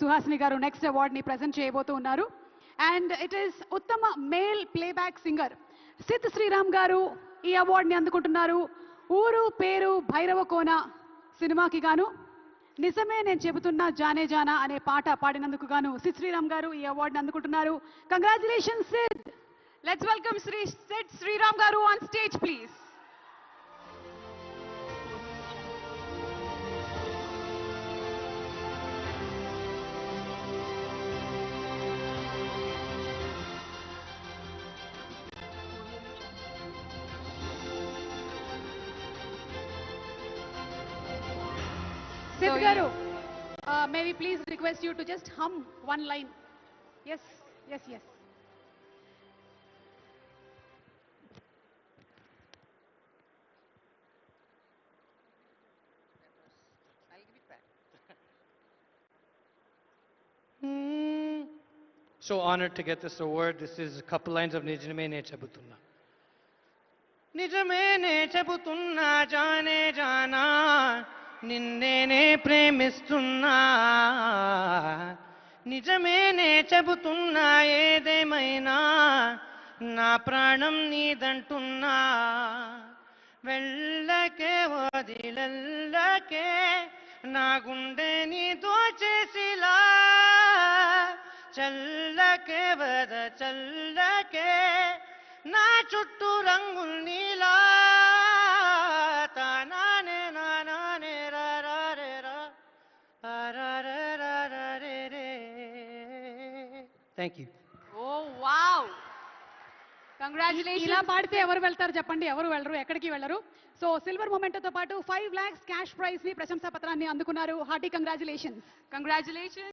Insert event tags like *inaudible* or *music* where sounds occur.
సుహాసిని గారు next అవార్డ్ని present చేయబోతూ ఉన్నారు. అండ్ ఇట్ ఈస్ ఉత్తమ male playback singer Sid Sriram garu ఈ అవార్డుని అందుకుంటున్నారు. ఊరు పేరు భైరవ కోన సినిమాకి గాను నిజమే నేను చెబుతున్నా జానే జానా అనే పాట పాడినందుకు గాను సిద్ శ్రీరామ్ గారు ఈ అవార్డుని అందుకుంటున్నారు. Congratulations Sid let's welcome Shri Sid Sriram garu on stage please So Sid you- garu may we please request you to just hum one line yes yes yes *laughs* So honored to get this award. This is a couple lines of Nijame Ne Chabutunna. నిజమే నే చెబుతున్నా జానే జానా నిన్నేనే ప్రేమిస్తున్నా. నిజమేనే చెబుతున్నా ఏదేమైనా నా ప్రాణం నీదంటున్నా. వెళ్ళకే వదిలల్లకే నా గుండె నీ దోచేసిలా చల్లకే వద చల్లకే నా చుట్టూ రంగులు థ్యాంక్ యూ ఓ వావ్. ఇలా కంగ్రాచులేషన్ పాడితే ఎవరు వెళ్తారు చెప్పండి? ఎవరు వెళ్ళరు? ఎక్కడికి వెళ్ళరు? సో సిల్వర్ మొమెంటోతో పాటు ఫైవ్ లాక్స్ క్యాష్ ప్రైజ్ని ప్రశంసా పత్రాన్ని అందుకున్నారు. Hearty congratulations congratulation